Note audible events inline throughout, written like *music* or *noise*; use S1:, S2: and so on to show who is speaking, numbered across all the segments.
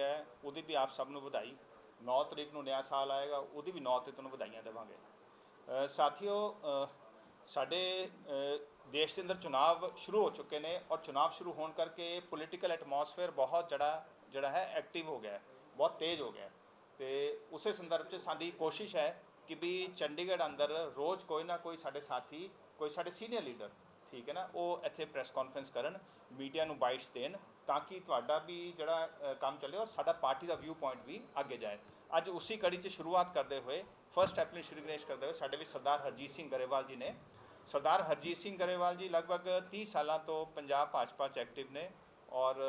S1: ਗਿਆ ਹੈ, ਉਹਦੀ ਵੀ ਆਪ ਸਭ ਨੂੰ ਵਧਾਈ। 9 ਤਰੀਕ ਨੂੰ ਨਵਾਂ ਸਾਲ ਆਏਗਾ ਉਹਦੀ ਵੀ 9 ਤਰੀਕ ਨੂੰ ਵਧਾਈਆਂ ਦੇਵਾਂਗੇ। ਅ, ਸਾਥੀਓ ਅ, ਸਾਡੇ ਅ, ਦੇਸ਼ ਦੇ ਅੰਦਰ ਚੁਣਾਵ ਸ਼ੁਰੂ ਹੋ ਚੁੱਕੇ ਨੇ ਔਰ ਚੁਣਾਵ ਸ਼ੁਰੂ ਹੋਣ ਕਰਕੇ ਪੋਲੀਟੀਕਲ ਐਟਮੋਸਫੇਅਰ ਬਹੁਤ ਜਿਹੜਾ ਜਿਹੜਾ ਹੈ ਐਕਟਿਵ ਹੋ ਗਿਆ ਹੈ, ਬਹੁਤ ਤੇਜ਼ ਹੋ ਗਿਆ ਹੈ। ਤੇ ਉਸੇ ਸੰਦਰਭ 'ਚ ਸਾਡੀ ਕੋਸ਼ਿਸ਼ ਹੈ ਕਿ ਵੀ ਚੰਡੀਗੜ੍ਹ ਅੰਦਰ ਰੋਜ਼ ਕੋਈ ਨਾ ਕੋਈ ਸਾਡੇ ਸਾਥੀ ਕੋਈ ਸਾਡੇ ਸੀਨੀਅਰ ਲੀਡਰ ਠੀਕ ਹੈ ਨਾ ਉਹ ਇੱਥੇ ਪ੍ਰੈਸ ਕਾਨਫਰੰਸ ਕਰਨ ਮੀਡੀਆ ਨੂੰ ਬਾਈਟਸ ਦੇਣ। ਤਾਂ ਕਿ ਤੁਹਾਡਾ ਵੀ ਜਿਹੜਾ ਕੰਮ ਚੱਲੇ ਔਰ ਸਾਡਾ ਪਾਰਟੀ ਦਾ ਵਿਊ ਪੁਆਇੰਟ ਵੀ ਅੱਗੇ ਜਾਏ। ਅੱਜ ਉਸੇ ਕੜੀ 'ਚ ਸ਼ੁਰੂਆਤ ਕਰਦੇ ਹੋਏ ਫਰਸਟ ਐਪਲੀ ਸ਼੍ਰੀ ਗਣੇਸ਼ ਕਰਦੇ ਹੋਏ ਸਾਡੇ ਵਿੱਚ ਸਰਦਾਰ ਹਰਜੀਤ ਸਿੰਘ ਗਰੇਵਾਲ ਜੀ ਨੇ, ਸਰਦਾਰ ਹਰਜੀਤ ਸਿੰਘ ਗਰੇਵਾਲ ਜੀ ਲਗਭਗ 30 ਸਾਲਾਂ ਤੋਂ ਪੰਜਾਬ ਭਾਜਪਾ 'ਚ ਐਕਟਿਵ ਨੇ ਔਰ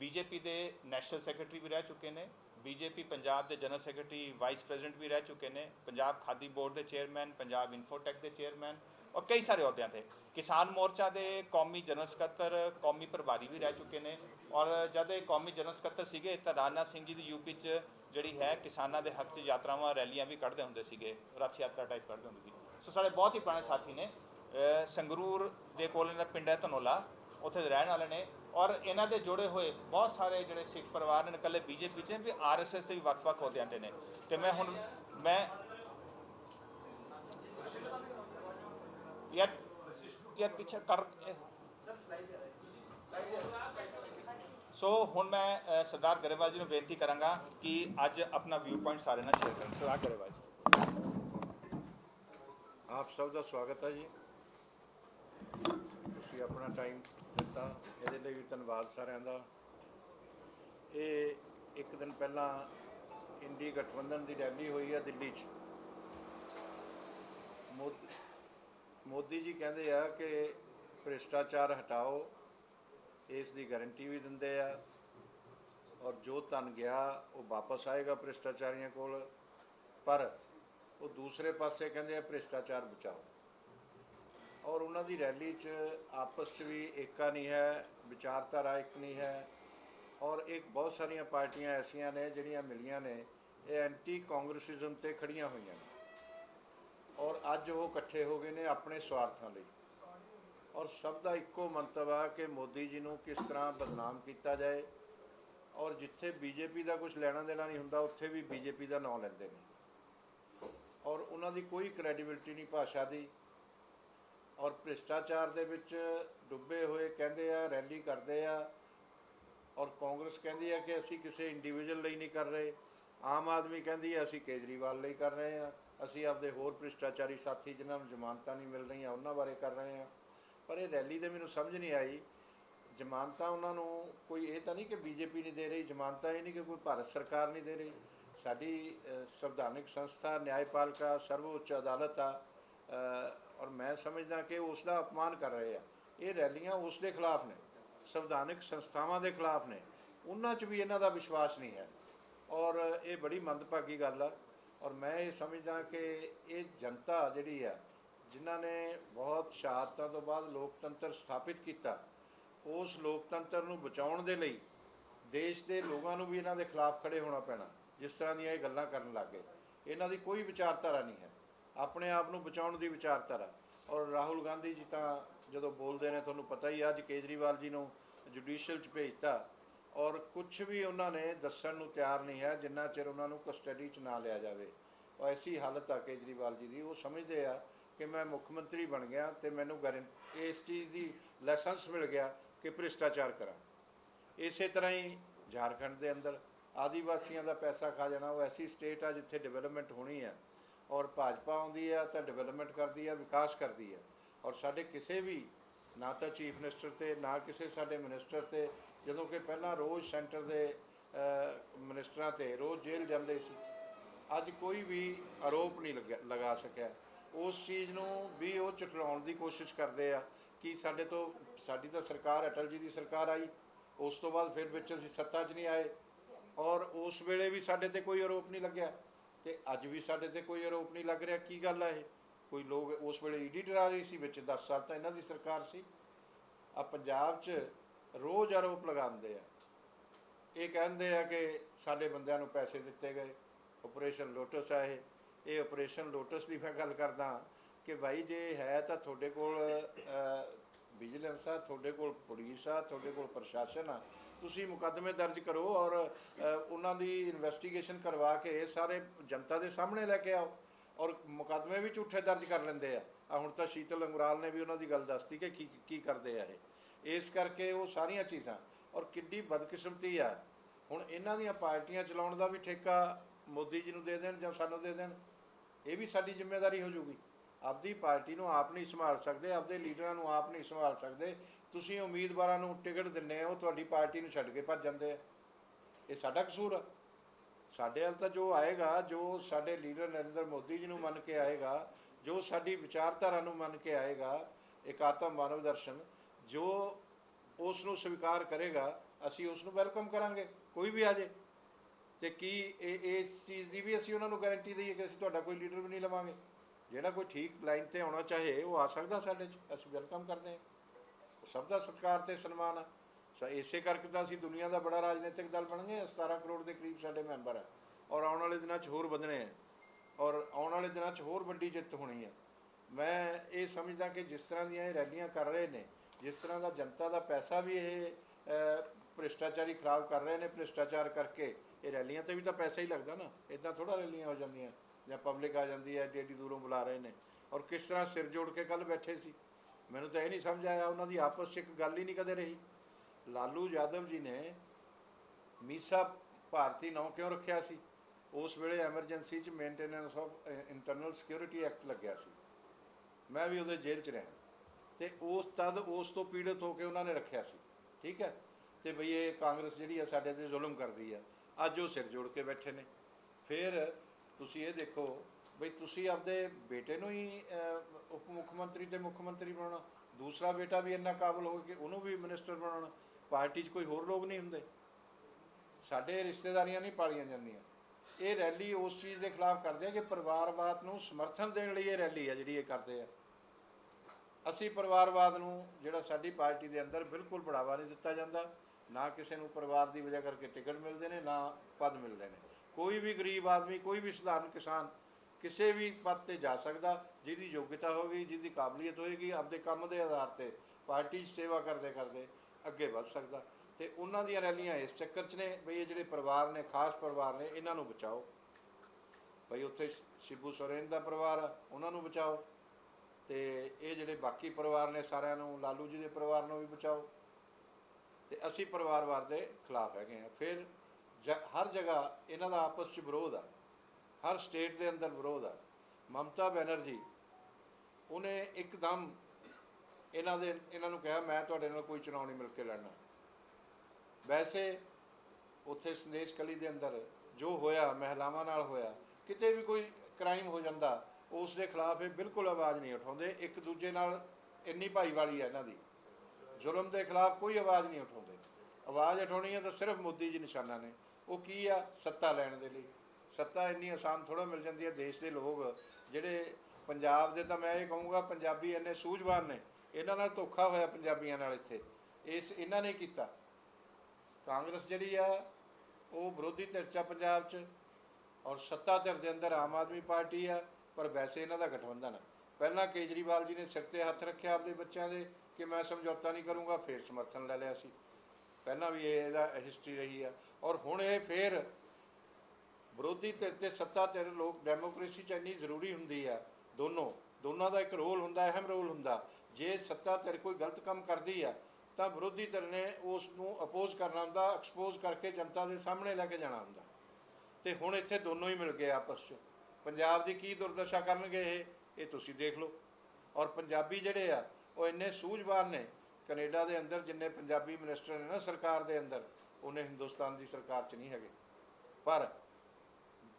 S1: ਬੀਜੇਪੀ ਦੇ ਨੈਸ਼ਨਲ ਸੈਕਟਰੀ ਵੀ ਰਹਿ ਚੁੱਕੇ ਨੇ ਬੀਜੇਪੀ ਪੰਜਾਬ ਦੇ ਜਨਰਲ ਸੈਕਟਰੀ ਵਾਈਸ ਪ੍ਰੈਜ਼ੀਡੈਂਟ ਵੀ ਰਹਿ ਚੁੱਕੇ ਨੇ, ਪੰਜਾਬ ਖਾਦੀ ਬੋਰਡ ਦੇ ਚੇਅਰਮੈਨ ਪੰਜਾਬ ਇਨਫੋਟੈਕ ਦੇ ਚੇਅਰਮੈਨ ਔਰ ਕਈ ਸਾਰੇ ਅਹੁਦਿਆਂ ਤੇ। ਕਿਸਾਨ ਮੋਰਚਾ ਦੇ ਕੌਮੀ ਜਨਰਲ ਸਕੱਤਰ, ਕੌਮੀ ਪ੍ਰਭਾਰੀ ਵੀ ਰਹਿ ਚੁੱਕੇ ਨੇ। ਔਰ ਜਦ ਇਹ ਕੌਮੀ ਜਨਰਲ ਸਕੱਤਰ ਸੀਗੇ, ਤਾਂ ਰਾਜਨਾਥ ਸਿੰਘ ਜੀ ਦੀ ਯੂਪੀ 'ਚ ਜਿਹੜੀ ਹੈ, ਕਿਸਾਨਾਂ ਦੇ ਹੱਕ 'ਚ ਯਾਤਰਾਵਾਂ, ਰੈਲੀਆਂ ਵੀ ਕੱਢਦੇ ਹੁੰਦੇ ਸੀਗੇ ਰੱਥ ਯਾਤਰਾ ਟਾਈਪ ਕੱਢਦੇ ਹੁੰਦੇ ਸੀ। ਸੋ ਸਾਡੇ ਬਹੁਤ ਹੀ ਪੁਰਾਣੇ ਸਾਥੀ ਨੇ ਸੰਗਰੂਰ ਦੇ ਕੋਲ ਇਹਨਾਂ ਦਾ ਪਿੰਡ ਹੈ ਧਨੋਲਾ, ਉੱਥੇ ਦੇ ਰਹਿਣ ਵਾਲੇ ਨੇ। ਔਰ ਇਹਨਾਂ ਦੇ ਜੁੜੇ ਹੋਏ ਬਹੁਤ ਸਾਰੇ ਜਿਹੜੇ ਸਿੱਖ ਪਰਿਵਾਰ ਨੇ, ਇਕੱਲੇ ਬੀਜੇਪੀ 'ਚ ਵੀ ਆਰਐਸਐਸ ਦੇ ਵੀ ਵੱਖ-ਵੱਖ ਅਹੁਦਿਆਂ ਤੇ ਨੇ। ਤੇ ਮੈਂ ਹੁਣ, ਮੈਂ ਯਾਰ ਯਾਰ ਪਿੱਛੇ ਕਰ ਸੋ ਹੁਣ ਮੈਂ ਅ, ਸਰਦਾਰ ਗਰੇਵਾਲ ਜੀ ਨੂੰ ਬੇਨਤੀ ਕਰਾਂਗਾ ਕਿ ਅੱਜ ਆਪਣਾ ਵਿਊ ਪੁਆਇੰਟ ਸਾਰੇ ਨਾਲ ਸ਼ੇਅਰ ਕਰਨ। ਸਰਦਾਰ ਗਰੇਵਾਲ ਜੀ।
S2: ਆਪ ਸਭ ਦਾ ਸਵਾਗਤ ਹੈ ਜੀ। ਤੁਸੀਂ ਆਪਣਾ ਟਾਈਮ ਦਿੱਤਾ। ਇਹਦੇ ਲਈ ਵੀ ਧੰਨਵਾਦ ਸਾਰਿਆਂ ਦਾ। ਇਹ ਇੱਕ ਦਿਨ ਪਹਿਲਾਂ ਇੰਡੀ ਗਠਬੰਧਨ ਦੀ ਰੈਲੀ ਹੋਈ ਹੈ ਦਿੱਲੀ 'ਚ। ਮੋਦੀ ਮੋਦੀ ਜੀ ਕਹਿੰਦੇ ਆ ਕਿ ਭ੍ਰਿਸ਼ਟਾਚਾਰ ਹਟਾਓ, ਇਸ ਦੀ ਗਾਰੰਟੀ ਵੀ ਦਿੰਦੇ ਆ। ਔਰ ਜੋ ਧਨ ਗਿਆ, ਉਹ ਵਾਪਸ ਆਏਗਾ ਭ੍ਰਿਸ਼ਟਾਚਾਰੀਆਂ ਕੋਲ। ਪਰ ਉਹ ਦੂਸਰੇ ਪਾਸੇ ਕਹਿੰਦੇ ਆ, ਭ੍ਰਿਸ਼ਟਾਚਾਰ ਬਚਾਓ। ਔਰ ਉਹਨਾਂ ਦੀ ਰੈਲੀ 'ਚ ਆਪਸ 'ਚ ਵੀ ਏਕਾ ਨਹੀਂ ਹੈ, ਵਿਚਾਰਧਾਰਾ ਇੱਕ ਨਹੀਂ ਹੈ। ਔਰ ਇੱਕ ਬਹੁਤ ਸਾਰੀਆਂ ਪਾਰਟੀਆਂ ਐਸੀਆਂ ਨੇ ਜਿਹੜੀਆਂ ਮਿਲੀਆਂ ਨੇ, ਇਹ ਐਂਟੀ ਕਾਂਗਰਸਿਜ਼ਮ ਤੇ ਖੜੀਆਂ ਹੋਈਆਂ ਨੇ। ਔਰ ਅੱਜ ਉਹ ਇਕੱਠੇ ਹੋ ਗਏ ਨੇ ਆਪਣੇ ਸਵਾਰਥਾਂ ਲਈ। ਔਰ ਸਭ ਦਾ ਇੱਕੋ ਮੰਤਵ ਆ ਕਿ ਮੋਦੀ ਜੀ ਨੂੰ ਕਿਸ ਤਰ੍ਹਾਂ ਬਦਨਾਮ ਕੀਤਾ ਜਾਏ। ਔਰ ਜਿੱਥੇ ਬੀਜੇਪੀ ਦਾ ਕੁਝ ਲੈਣਾ ਦੇਣਾ ਨਹੀਂ ਹੁੰਦਾ, ਉੱਥੇ ਵੀ ਬੀਜੇਪੀ ਦਾ ਨਾਮ ਲੈਂਦੇ ਨੇ। ਔਰ ਉਹਨਾਂ ਦੀ ਕੋਈ ਕ੍ਰੈਡੀਬਿਲਟੀ ਨਹੀਂ ਭਾਸ਼ਾ ਦੀ। ਔਰ ਭ੍ਰਿਸ਼ਟਾਚਾਰ ਦੇ ਵਿੱਚ ਡੁੱਬੇ ਹੋਏ ਕਹਿੰਦੇ ਆ, ਰੈਲੀ ਕਰਦੇ ਆ। ਔਰ ਕਾਂਗਰਸ ਕਹਿੰਦੀ ਆ ਕਿ ਅਸੀਂ ਕਿਸੇ ਇੰਡੀਵਿਜੂਅਲ ਲਈ ਨਹੀਂ ਕਰ ਰਹੇ। ਆਮ ਆਦਮੀ ਕਹਿੰਦੀ ਆ, ਅਸੀਂ ਕੇਜਰੀਵਾਲ ਲਈ ਕਰ ਰਹੇ ਆ। ਅਸੀਂ ਆਪਦੇ ਹੋਰ ਭ੍ਰਿਸ਼ਟਾਚਾਰੀ ਸਾਥੀ ਜਿਨ੍ਹਾਂ ਨੂੰ ਜ਼ਮਾਨਤਾਂ ਨਹੀਂ ਮਿਲ ਰਹੀਆਂ, ਉਹਨਾਂ ਬਾਰੇ ਕਰ ਰਹੇ ਹਾਂ। ਪਰ ਇਹ ਰੈਲੀ ਦੇ ਮੈਨੂੰ ਸਮਝ ਨਹੀਂ ਆਈ। ਜ਼ਮਾਨਤਾਂ ਉਹਨਾਂ ਨੂੰ ਕੋਈ ਇਹ ਤਾਂ ਨਹੀਂ ਕਿ ਬੀਜੇਪੀ ਨਹੀਂ ਦੇ ਰਹੀ, ਜ਼ਮਾਨਤਾਂ ਇਹ ਨਹੀਂ ਕਿ ਕੋਈ ਭਾਰਤ ਸਰਕਾਰ ਨਹੀਂ ਦੇ ਰਹੀ। ਸਾਡੀ ਸੰਵਿਧਾਨਿਕ ਸੰਸਥਾ, ਨਿਆਂਪਾਲਿਕਾ, ਸਰਵਉੱਚ ਅਦਾਲਤ ਆ ਔਰ ਮੈਂ ਸਮਝਦਾ ਕਿ ਉਸ ਦਾ ਅਪਮਾਨ ਕਰ ਰਹੇ ਆ। ਇਹ ਰੈਲੀਆਂ ਉਸ ਦੇ ਖਿਲਾਫ ਨੇ, ਸੰਵਿਧਾਨਿਕ ਸੰਸਥਾਵਾਂ ਦੇ ਖਿਲਾਫ ਨੇ। ਉਹਨਾਂ 'ਚ ਵੀ ਇਹਨਾਂ ਦਾ ਵਿਸ਼ਵਾਸ ਨਹੀਂ ਹੈ। ਔਰ ਇਹ ਬੜੀ ਮੰਦਭਾਗੀ ਗੱਲ ਆ। ਔਰ ਮੈਂ ਇਹ ਸਮਝਦਾ ਕਿ ਇਹ ਜਨਤਾ ਜਿਹੜੀ ਆ ਜਿਨ੍ਹਾਂ ਨੇ ਬਹੁਤ ਸ਼ਹਾਦਤਾਂ ਤੋਂ ਬਾਅਦ ਲੋਕਤੰਤਰ ਸਥਾਪਿਤ ਕੀਤਾ ਉਸ ਲੋਕਤੰਤਰ ਨੂੰ ਬਚਾਉਣ ਦੇ ਲਈ ਦੇਸ਼ ਦੇ ਲੋਕਾਂ ਨੂੰ ਵੀ ਇਹਨਾਂ ਦੇ ਖਿਲਾਫ ਖੜੇ ਹੋਣਾ ਪੈਣਾ ਜਿਸ ਤਰ੍ਹਾਂ ਦੀਆਂ ਇਹ ਗੱਲਾਂ ਕਰਨ ਲੱਗੇ ਇਹਨਾਂ ਦੀ ਕੋਈ ਵਿਚਾਰਧਾਰਾ ਨਹੀਂ ਹੈ। ਆਪਣੇ ਆਪ ਨੂੰ ਬਚਾਉਣ ਦੀ ਵਿਚਾਰਧਾਰਾ। ਔਰ ਰਾਹੁਲ ਗਾਂਧੀ ਜੀ ਤਾਂ ਜਦੋਂ ਬੋਲਦੇ ਨੇ ਤੁਹਾਨੂੰ ਪਤਾ ਹੀ ਆ, ਅੱਜ ਕੇਜਰੀਵਾਲ ਜੀ ਨੂੰ ਜੁਡੀਸ਼ੀਅਲ 'ਚ ਭੇਜਤਾ। ਔਰ ਕੁਝ ਵੀ ਉਹਨਾਂ ਨੇ ਦੱਸਣ ਨੂੰ ਤਿਆਰ ਨਹੀਂ ਹੈ, ਜਿੰਨਾ ਚਿਰ ਉਹਨਾਂ ਨੂੰ ਕਸਟਡੀ 'ਚ ਨਾ ਲਿਆ ਜਾਵੇ। ਉਹ ਐਸੀ ਹਾਲਤ ਆ ਕੇਜਰੀਵਾਲ ਜੀ ਦੀ, ਉਹ ਸਮਝਦੇ ਆ ਕਿ ਮੈਂ ਮੁੱਖ ਮੰਤਰੀ ਬਣ ਗਿਆ ਤੇ ਮੈਨੂੰ ਗਾਰੰਟੀ ਇਸ ਚੀਜ਼ ਦੀ ਲਾਇਸੈਂਸ ਮਿਲ ਗਿਆ ਕਿ ਭ੍ਰਿਸ਼ਟਾਚਾਰ ਕਰਾਂ। ਇਸੇ ਤਰ੍ਹਾਂ ਹੀ ਝਾਰਖੰਡ ਦੇ ਅੰਦਰ ਆਦੀਵਾਸੀਆਂ ਦਾ ਪੈਸਾ ਖਾ ਜਾਣਾ, ਉਹ ਐਸੀ ਸਟੇਟ ਆ ਜਿੱਥੇ ਡਿਵੈਲਪਮੈਂਟ ਹੋਣੀ ਹੈ ਔਰ ਭਾਜਪਾ ਆਉਂਦੀ ਆ ਤਾਂ ਡਿਵੈਲਪਮੈਂਟ ਕਰਦੀ ਆ, ਵਿਕਾਸ ਕਰਦੀ ਹੈ ਔਰ ਸਾਡੇ ਕਿਸੇ ਵੀ ਨਾ ਤਾਂ ਚੀਫ ਮਿਨਿਸਟਰ ਤੇ, ਨਾ ਕਿਸੇ ਸਾਡੇ ਮਿਨਿਸਟਰ ਤੇ ਜਦੋਂ ਕਿ ਪਹਿਲਾਂ ਰੋਜ਼ ਸੈਂਟਰ ਦੇ ਅਹ, ਮਿਨਿਸਟਰਾਂ ਤੇ ਰੋਜ਼ ਜੇਲ੍ਹ ਜਾਂਦੇ ਸੀ। ਅੱਜ ਕੋਈ ਵੀ ਆਰੋਪ ਨਹੀਂ ਲਗਾ- ਲਗਾ ਸਕਿਆ। ਉਸ ਚੀਜ਼ ਨੂੰ ਵੀ ਉਹ ਚਟਲਾਉਣ ਦੀ ਕੋਸ਼ਿਸ਼ ਕਰਦੇ ਆ ਕਿ ਸਾਡੇ ਤੋਂ ਸਾਡੀ ਤਾਂ ਸਰਕਾਰ ਅਟਲ ਜੀ ਦੀ ਸਰਕਾਰ ਆਈ। ਉਸ ਤੋਂ ਬਾਅਦ ਫਿਰ ਵਿੱਚ ਅਸੀਂ ਸੱਤਾ 'ਚ ਨਹੀਂ ਆਏ। ਔਰ ਉਸ ਵੇਲੇ ਵੀ ਸਾਡੇ ਤੇ ਕੋਈ ਆਰੋਪ ਨਹੀਂ ਲੱਗਿਆ। ਤੇ ਅੱਜ ਵੀ ਸਾਡੇ ਤੇ ਕੋਈ ਆਰੋਪ ਨਹੀਂ ਲੱਗ ਰਿਹਾ। ਕੀ ਗੱਲ ਹੈ ਇਹ? ਕੋਈ ਲੋਕ ਉਸ ਵੇਲੇ ਈਡੀ ਡਰਾ ਰਹੀ ਸੀ ਵਿੱਚ। 10 ਸਾਲ ਤਾਂ ਇਹਨਾਂ ਦੀ ਸਰਕਾਰ ਸੀ। ਆ ਪੰਜਾਬ 'ਚ ਰੋਜ਼ ਆਰੋਪ ਲਗਾਉਂਦੇ ਆ। ਇਹ ਕਹਿੰਦੇ ਆ ਕਿ ਸਾਡੇ ਬੰਦਿਆਂ ਨੂੰ ਪੈਸੇ ਦਿੱਤੇ ਗਏ। ਆਪਰੇਸ਼ਨ ਲੋਟਸ ਆ ਇਹ। ਇਹ ਆਪਰੇਸ਼ਨ ਲੋਟਸ ਦੀ ਮੈਂ ਗੱਲ ਕਰਦਾ ਕਿ ਭਾਈ ਜੇ ਹੈ ਤਾਂ ਤੁਹਾਡੇ ਕੋਲ ਵਿਜੀਲੈਂਸ ਆ, ਤੁਹਾਡੇ ਕੋਲ ਪੁਲਿਸ ਆ, ਤੁਹਾਡੇ ਕੋਲ ਪ੍ਰਸ਼ਾਸਨ ਆ। ਤੁਸੀਂ ਮੁਕੱਦਮੇ ਦਰਜ ਕਰੋ ਔਰ ਉਹਨਾਂ ਦੀ ਇਨਵੈਸਟੀਗੇਸ਼ਨ ਕਰਵਾ ਕੇ ਇਹ ਸਾਰੇ ਜਨਤਾ ਦੇ ਸਾਹਮਣੇ ਲੈ ਕੇ ਆਓ। ਔਰ ਮੁਕੱਦਮੇ ਵੀ ਝੂਠੇ ਦਰਜ ਕਰ ਲੈਂਦੇ ਆ। ਆ ਹੁਣ ਤਾਂ ਸ਼ੀਤਲ ਅੰਗਰਾਲ ਨੇ ਵੀ ਉਹਨਾਂ ਦੀ ਗੱਲ ਦੱਸਤੀ ਕਿ ਕੀ ਕੀ ਕਰਦੇ ਆ ਇਹ। ਇਸ ਕਰਕੇ ਉਹ ਸਾਰੀਆਂ ਚੀਜ਼ਾਂ, ਔਰ ਕਿੱਡੀ ਬਦਕਿਸਮਤੀ ਆ। ਹੁਣ ਇਹਨਾਂ ਦੀਆਂ ਪਾਰਟੀਆਂ ਚਲਾਉਣ ਦਾ ਵੀ ਠੇਕਾ ਮੋਦੀ ਜੀ ਨੂੰ ਦੇ ਦੇਣ ਜਾਂ ਸਾਨੂੰ ਦੇ ਦੇਣ, ਇਹ ਵੀ ਸਾਡੀ ਜ਼ਿੰਮੇਵਾਰੀ ਹੋ ਜਾਊਗੀ ਆਪਦੀ ਪਾਰਟੀ ਨੂੰ ਆਪ ਨਹੀਂ ਸੰਭਾਲ ਸਕਦੇ, ਆਪਦੇ ਲੀਡਰਾਂ ਨੂੰ ਆਪ ਨਹੀਂ ਸੰਭਾਲ ਸਕਦੇ। ਤੁਸੀਂ ਉਮੀਦਵਾਰਾਂ ਨੂੰ ਟਿਕਟ ਦਿੰਦੇ ਹੋ ਉਹ ਤੁਹਾਡੀ ਪਾਰਟੀ ਨੂੰ ਛੱਡ ਕੇ ਭੱਜ ਜਾਂਦੇ ਆ। ਇਹ ਸਾਡਾ ਕਸੂਰ ਆ। ਸਾਡੇ ਵੱਲ ਤਾਂ ਜੋ ਆਏਗਾ, ਜੋ ਸਾਡੇ ਲੀਡਰ ਨਰਿੰਦਰ ਮੋਦੀ ਜੀ ਨੂੰ ਮੰਨ ਕੇ ਆਏਗਾ, ਜੋ ਸਾਡੀ ਵਿਚਾਰਧਾਰਾ ਨੂੰ ਮੰਨ ਕੇ ਆਏਗਾ ਇਕਾਤਮ ਆਤਮ ਮਾਨਵ ਦਰਸ਼ਨ ਜੋ ਉਸ ਨੂੰ ਸਵੀਕਾਰ ਕਰੇਗਾ, ਅਸੀਂ ਉਸ ਨੂੰ ਵੈਲਕਮ ਕਰਾਂਗੇ। ਕੋਈ ਵੀ ਆ ਜੇ। ਤੇ ਕੀ ਇਹ ਇਸ ਚੀਜ਼ ਦੀ ਵੀ ਅਸੀਂ ਉਹਨਾਂ ਨੂੰ ਗਾਰੰਟੀ ਦਈਏ ਕਿ ਅਸੀਂ ਤੁਹਾਡਾ ਕੋਈ ਲੀਡਰ ਵੀ ਨਹੀਂ ਲਵਾਂਗੇ? ਜਿਹੜਾ ਕੋਈ ਠੀਕ ਲਾਈਨ ਤੇ ਆਉਣਾ ਚਾਹੇ, ਉਹ ਆ ਸਕਦਾ ਸਾਡੇ ਚ। ਅਸੀਂ ਵੈਲਕਮ ਕਰਦੇ ਹਾਂ। ਉਹ ਸਭ ਦਾ ਸਤਿਕਾਰ ਤੇ ਸਨਮਾਨ ਆ। ਸੋ, ਇਸੇ ਕਰਕੇ ਤਾਂ ਅਸੀਂ ਦੁਨੀਆ ਦਾ ਬੜਾ ਰਾਜਨੀਤਿਕ ਦਲ ਬਣ ਗਏ 17 ਕਰੋੜ ਦੇ ਕਰੀਬ ਸਾਡੇ ਮੈਂਬਰ ਆ। ਔਰ ਆਉਣ ਵਾਲੇ ਦਿਨਾਂ 'ਚ ਹੋਰ ਵਧਣੇ ਆ। ਔਰ ਆਉਣ ਵਾਲੇ ਦਿਨਾਂ 'ਚ ਹੋਰ ਵੱਡੀ ਜਿੱਤ ਹੋਣੀ ਹੈ ਮੈਂ ਇਹ ਸਮਝਦਾ ਕਿ ਜਿਸ ਤਰ੍ਹਾਂ ਦੀਆਂ ਇਹ ਰੈਲੀਆਂ ਕਰ ਰਹੇ ਨੇ ਜਿਸ ਤਰ੍ਹਾਂ ਦਾ ਜਨਤਾ ਦਾ ਪੈਸਾ ਵੀ ਇਹ ਭ੍ਰਿਸ਼ਟਾਚਾਰੀ ਖਰਾਬ ਕਰ ਰਹੇ ਨੇ, ਭ੍ਰਿਸ਼ਟਾਚਾਰ ਕਰਕੇ, ਇਹ ਰੈਲੀਆਂ ਤੇ ਵੀ ਤਾਂ ਪੈਸਾ ਹੀ ਲੱਗਦਾ ਨਾ ਇਦਾਂ ਥੋੜਾ ਰੈਲੀਆਂ ਹੋ ਜਾਂਦੀਆਂ, ਜਾਂ ਪਬਲਿਕ ਆ ਜਾਂਦੀ ਹੈ, ਏਡੀ ਏਡੀ ਦੂਰੋਂ ਬੁਲਾ ਰਹੇ ਨੇ, ਔਰ ਕਿਸ ਤਰ੍ਹਾਂ ਸਿਰ ਜੋੜ ਕੇ ਕੱਲ ਬੈਠੇ ਸੀ, ਮੈਨੂੰ ਤਾਂ ਇਹ ਨਹੀਂ ਸਮਝ ਆਇਆ, ਉਹਨਾਂ ਦੀ ਆਪਸ 'ਚ ਇੱਕ ਗੱਲ ਹੀ ਨਹੀਂ ਕਦੇ ਰਹੀ। ਲਾਲੂ ਯਾਦਵ ਜੀ ਨੇ ਮੀਸਾ ਭਾਰਤੀ ਨਾਂ ਕਿਉਂ ਰੱਖਿਆ ਸੀ? ਉਸ ਵੇਲੇ ਐਮਰਜੈਂਸੀ 'ਚ maintenance of internal security act ਲੱਗਿਆ ਸੀ। ਮੈਂ ਵੀ ਉਹਦੇ ਜੇਲ੍ਹ 'ਚ ਰਿਹਾ ਤੇ ਉਸ ਤਦ ਉਸ ਤੋਂ ਪੀੜਤ ਹੋ ਕੇ ਉਹਨਾਂ ਨੇ ਰੱਖਿਆ ਸੀ। ਠੀਕ ਹੈ? ਤੇ ਬਈ ਇਹ ਕਾਂਗਰਸ ਜਿਹੜੀ ਆ ਸਾਡੇ ਤੇ ਜ਼ੁਲਮ ਕਰਦੀ ਹੈ ਅੱਜ ਉਹ ਸਿਰ ਜੋੜ ਕੇ ਬੈਠੇ ਨੇ। ਫਿਰ ਤੁਸੀਂ ਇਹ ਦੇਖੋ ਬਈ ਤੁਸੀਂ ਆਪਦੇ ਬੇਟੇ ਨੂੰ ਹੀ ਉਪ ਮੁੱਖ ਮੰਤਰੀ ਤੇ ਮੁੱਖ ਮੰਤਰੀ ਬਣਾਉਣਾ। ਦੂਸਰਾ ਬੇਟਾ ਵੀ ਇੰਨਾ ਕਾਬਲ ਹੋ ਕਿ ਉਹਨੂੰ ਵੀ ਮਿਨਿਸਟਰ ਬਣਾਉਣਾ। ਪਾਰਟੀ 'ਚ ਕੋਈ ਹੋਰ ਲੋਕ ਨਹੀਂ ਹੁੰਦੇ। ਸਾਡੇ ਰਿਸ਼ਤੇਦਾਰੀਆਂ ਨਹੀਂ ਪਾਲੀਆਂ ਜਾਂਦੀਆਂ। ਇਹ ਰੈਲੀ ਉਸ ਚੀਜ਼ ਦੇ ਖਿਲਾਫ ਕਰਦੇ ਆ ਕਿ ਪਰਿਵਾਰਵਾਦ ਨੂੰ ਸਮਰਥਨ ਦੇਣ ਲਈ ਇਹ ਰੈਲੀ ਆ ਜਿਹੜੀ ਇਹ ਕਰਦੇ ਆ। ਅਸੀਂ ਪਰਿਵਾਰਵਾਦ ਨੂੰ ਜਿਹੜਾ ਸਾਡੀ ਪਾਰਟੀ ਦੇ ਅੰਦਰ ਬਿਲਕੁਲ ਬੜਾਵਾ ਨਹੀਂ ਦਿੱਤਾ ਜਾਂਦਾ, ਨਾ ਕਿਸੇ ਨੂੰ ਪਰਿਵਾਰ ਦੀ ਵਜ੍ਹਾ ਕਰਕੇ ਟਿਕਟ ਮਿਲਦੇ ਨੇ, ਨਾ ਪਦ ਮਿਲਦੇ ਨੇ। ਕੋਈ ਵੀ ਗਰੀਬ ਆਦਮੀ, ਕੋਈ ਵੀ ਸਧਾਰਨ ਕਿਸਾਨ ਕਿਸੇ ਵੀ ਪਦ ਤੇ ਜਾ ਸਕਦਾ, ਜਿਹਦੀ ਯੋਗਤਾ ਹੋਵੇਗੀ, ਜਿਹਦੀ ਕਾਬਲੀਅਤ ਹੋਏਗੀ ਆਪਦੇ ਕੰਮ ਦੇ ਆਧਾਰ ਤੇ ਪਾਰਟੀ 'ਚ ਸੇਵਾ ਕਰਦੇ ਕਰਦੇ ਅੱਗੇ ਵੱਧ ਸਕਦਾ। ਤੇ ਉਹਨਾਂ ਦੀਆਂ ਰੈਲੀਆਂ ਇਸ ਚੱਕਰ 'ਚ ਨੇ ਬਈ ਇਹ ਜਿਹੜੇ ਪਰਿਵਾਰ ਨੇ, ਖਾਸ ਪਰਿਵਾਰ ਨੇ, ਇਹਨਾਂ ਨੂੰ ਬਚਾਓ। ਬਈ ਉੱਥੇ ਸ਼ਿਬੂ ਸੋਰੇਨ ਦਾ ਪਰਿਵਾਰ ਆ, ਉਹਨਾਂ ਨੂੰ ਬਚਾਓ। ਤੇ ਇਹ ਜਿਹੜੇ ਬਾਕੀ ਪਰਿਵਾਰ ਨੇ ਸਾਰਿਆਂ ਨੂੰ, ਲਾਲੂ ਜੀ ਦੇ ਪਰਿਵਾਰ ਨੂੰ ਵੀ ਬਚਾਓ ਤੇ ਅਸੀਂ ਪਰਿਵਾਰਵਾਦ ਦੇ ਖਿਲਾਫ ਹੈਗੇ ਆ ਫਿਰ ਜ- ਹਰ ਜਗ੍ਹਾ ਇਹਨਾਂ ਦਾ ਆਪਸ 'ਚ ਵਿਰੋਧ ਆ। ਹਰ ਸਟੇਟ ਦੇ ਅੰਦਰ ਵਿਰੋਧ ਆ। ਮਮਤਾ ਬੈਨਰਜੀ, ਉਹਨੇ ਇੱਕਦਮ ਇਹਨਾਂ ਦੇ, ਇਹਨਾਂ ਨੂੰ ਕਿਹਾ, ਮੈਂ ਤੁਹਾਡੇ ਨਾਲ ਕੋਈ ਚੁਣਾਵ ਨਹੀਂ ਮਿਲ ਕੇ ਲੜਨਾ। ਵੈਸੇ ਉੱਥੇ ਸੰਦੇਸ਼ ਕਲੀ ਦੇ ਅੰਦਰ ਜੋ ਹੋਇਆ, ਮਹਿਲਾਵਾਂ ਨਾਲ ਹੋਇਆ, ਕਿਤੇ ਵੀ ਕੋਈ ਕ੍ਰਾਈਮ ਹੋ ਜਾਂਦਾ ਉਸ ਦੇ ਖਿਲਾਫ ਇਹ ਬਿਲਕੁਲ ਆਵਾਜ਼ ਨਹੀਂ ਉਠਾਉਂਦੇ। ਇੱਕ ਦੂਜੇ ਨਾਲ ਇੰਨੀ ਭਾਈਵਾਲੀ ਹੈ ਇਹਨਾਂ ਦੀ। ਜ਼ੁਲਮ ਦੇ ਖਿਲਾਫ ਕੋਈ ਆਵਾਜ਼ ਨਹੀਂ ਉਠਾਉਂਦੇ। ਆਵਾਜ਼ ਉਠਾਉਣੀ ਹੈ ਤਾਂ ਸਿਰਫ ਮੋਦੀ ਜੀ ਨਿਸ਼ਾਨਾ ਨੇ। ਉਹ ਕੀ ਆ? ਸੱਤਾ ਲੈਣ ਦੇ ਲਈ। ਸੱਤਾ ਇੰਨੀ ਆਸਾਨ ਥੋੜਾ ਮਿਲ ਜਾਂਦੀ ਹੈ ਦੇਸ਼ ਦੇ ਲੋਕ। ਜਿਹੜੇ ਪੰਜਾਬ ਦੇ ਤਾਂ ਮੈਂ ਇਹ ਕਹੂੰਗਾ ਪੰਜਾਬੀ ਇੰਨੇ ਸੂਝਵਾਨ ਨੇ। ਇਹਨਾਂ ਨਾਲ ਧੋਖਾ ਹੋਇਆ ਪੰਜਾਬੀਆਂ ਨਾਲ ਇੱਥੇ। ਇਸ ਇਹਨਾਂ ਨੇ ਕੀਤਾ। ਕਾਂਗਰਸ ਜਿਹੜੀ ਆ, ਉਹ ਵਿਰੋਧੀ ਧਿਰ 'ਚ ਆ ਪੰਜਾਬ 'ਚ। ਔਰ ਸੱਤਾ ਧਿਰ ਦੇ ਅੰਦਰ ਆਮ ਆਦਮੀ ਪਾਰਟੀ ਆ। ਪਰ ਵੈਸੇ ਇਹਨਾਂ ਦਾ ਗਠਬੰਧਨ ਆ ਪਹਿਲਾਂ ਕੇਜਰੀਵਾਲ ਜੀ ਨੇ ਸਿਰ ਤੇ ਹੱਥ ਰੱਖਿਆ ਆਪਦੇ ਬੱਚਿਆਂ ਦੇ ਕਿ ਮੈਂ ਸਮਝੌਤਾ ਨਹੀਂ ਕਰੂੰਗਾ, ਫੇਰ ਸਮਰਥਨ ਲੈ ਲਿਆ ਸੀ। ਪਹਿਲਾਂ ਵੀ ਇਹ ਇਹਦਾ ਹਿਸਟਰੀ ਰਹੀ ਆ। ਔਰ ਹੁਣ ਇਹ ਫੇਰ ਵਿਰੋਧੀ ਧਿਰ ਤੇ ਸੱਤਾ ਧਿਰ ਲੋਕ ਡੈਮੋਕ੍ਰੇਸੀ ਚ ਇੰਨੀ ਜ਼ਰੂਰੀ ਹੁੰਦੀ ਆ, ਦੋਨੋਂ ਦੋਨਾਂ ਦਾ ਇੱਕ ਰੋਲ ਹੁੰਦਾ, ਅਹਿਮ ਰੋਲ ਹੁੰਦਾ। ਜੇ ਸੱਤਾ ਧਿਰ ਕੋਈ ਗਲਤ ਕੰਮ ਕਰਦੀ ਆ, ਤਾਂ ਵਿਰੋਧੀ ਧਿਰ ਨੇ ਉਸ ਨੂੰ ਅਪੋਜ਼ ਕਰਨਾ ਹੁੰਦਾ ਐਕਸਪੋਜ਼ ਕਰਕੇ ਜਨਤਾ ਦੇ ਸਾਹਮਣੇ ਲੈ ਕੇ ਜਾਣਾ ਹੁੰਦਾ। ਤੇ ਹੁਣ ਇੱਥੇ ਦੋਨੋਂ ਹੀ ਮਿਲ ਗਏ ਆਪਸ 'ਚ। ਪੰਜਾਬ ਦੀ ਕੀ ਦੁਰਦਸ਼ਾ ਕਰਨਗੇ ਇਹ? ਇਹ ਤੁਸੀਂ ਦੇਖ ਲਓ। ਔਰ ਪੰਜਾਬੀ ਜਿਹੜੇ ਆ, ਉਹ ਇੰਨੇ ਸੂਝਵਾਨ ਨੇ, ਕੈਨੇਡਾ ਦੇ ਅੰਦਰ ਜਿੰਨੇ ਪੰਜਾਬੀ ਮਿਨਿਸਟਰ ਨੇ ਨਾ ਸਰਕਾਰ ਦੇ ਅੰਦਰ, ਉਹਨੇ ਹਿੰਦੁਸਤਾਨ ਦੀ ਸਰਕਾਰ 'ਚ ਨਹੀਂ ਹੈਗੇ। ਪਰ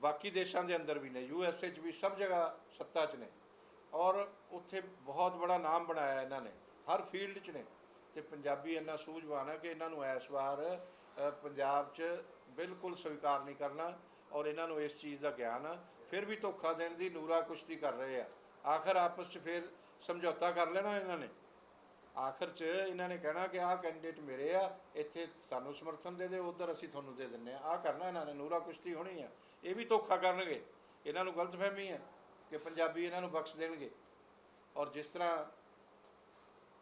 S2: ਬਾਕੀ ਦੇਸ਼ਾਂ ਦੇ ਅੰਦਰ ਵੀ ਨੇ ਯੂ ਐਸ ਏ 'ਚ ਵੀ ਸਭ ਜਗ੍ਹਾ ਸੱਤਾ 'ਚ ਨੇ। ਔਰ ਉੱਥੇ ਬਹੁਤ ਬੜਾ ਨਾਮ ਬਣਾਇਆ ਇਹਨਾਂ ਨੇ, ਹਰ ਫੀਲਡ 'ਚ ਨੇ। ਤੇ ਪੰਜਾਬੀ ਇੰਨਾ ਸੂਝਵਾਨ ਹੈ ਕਿ ਇਹਨਾਂ ਨੂੰ ਇਸ ਵਾਰ ਪੰਜਾਬ 'ਚ ਬਿਲਕੁਲ ਸਵੀਕਾਰ ਨਹੀਂ ਕਰਨਾ ਔਰ ਇਹਨਾਂ ਨੂੰ ਇਸ ਚੀਜ਼ ਦਾ ਗਿਆਨ ਆ ਫਿਰ ਵੀ ਧੋਖਾ ਦੇਣ ਦੀ ਨੂਰਾ ਕੁਸ਼ਤੀ ਕਰ ਰਹੇ ਆ। ਆਖਰ ਆਪਸ 'ਚ ਫਿਰ ਸਮਝੌਤਾ ਕਰ ਲੈਣਾ ਇਹਨਾਂ ਨੇ। ਆਖਰ 'ਚ ਇਹਨਾਂ ਨੇ ਕਹਿਣਾ ਕਿ ਆਹ ਕੈਂਡੀਡੇਟ ਮੇਰੇ ਆ, ਇੱਥੇ ਸਾਨੂੰ ਸਮਰਥਨ ਦੇ ਦੇ ਉਧਰ ਅਸੀਂ ਤੁਹਾਨੂੰ ਦੇ ਦਿੰਨੇ ਆ। ਆਹ ਕਰਨਾ ਇਹਨਾਂ ਨੇ, ਨੂਰਾ ਕੁਸ਼ਤੀ ਹੋਣੀ ਆ। ਇਹ ਵੀ ਧੋਖਾ ਕਰਨਗੇ। ਇਹਨਾਂ ਨੂੰ ਗਲਤਫਹਿਮੀ ਹੈ ਕਿ ਪੰਜਾਬੀ ਇਹਨਾਂ ਨੂੰ ਬਖਸ਼ ਦੇਣਗੇ। ਔਰ ਜਿਸ ਤਰ੍ਹਾਂ